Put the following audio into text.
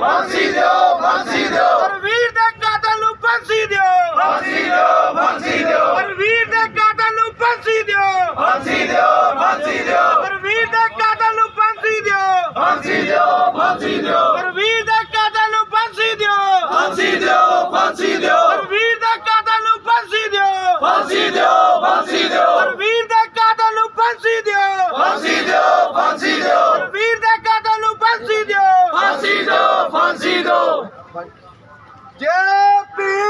ਫਾਂਸੀ ਦਿਓ ਫਾਂਸੀ ਦਿਓ ਪਰਵੀਰ ਦੇ ਕਾਤਲ ਨੂੰ ਫਾਂਸੀ ਦਿਓ ਫਾਂਸੀ ਦਿਓ ਫਾਂਸੀ ਦਿਓ ਪਰਵੀਰ ਦੇ ਕਾਤਲ ਨੂੰ ਫਾਂਸੀ ਦਿਓ ਫਾਂਸੀ ਦਿਓ ਫਾਂਸੀ ਦਿਓ ਪਰਵੀਰ ਦੇ ਕਾਤਲ ਨੂੰ ਫਾਂਸੀ ਦਿਓ ਫਾਂਸੀ ਦਿਓ ਫਾਂਸੀ ਦਿਓ ਪਰਵੀਰ ਦੇ ਕਾਤਲ ਨੂੰ ਫਾਂਸੀ ਦਿਓ ਫਾਂਸੀ ਦਿਓ ਫਾਂਸੀ ਦਿਓ ਪਰਵੀਰ ਦੇ ਕਾਤਲ ਨੂੰ ਫਾਂਸੀ ਦਿਓ ਫਾਂਸੀ ਦਿਓ ਫਾਂਸੀ ਦਿਓ ਪਰਵੀਰ ਦੇ ਕਾਤਲ ਨੂੰ ਫਾਂਸੀ ਦਿਓ ਫਾਂਸੀ ਦਿਓ Bye. JP!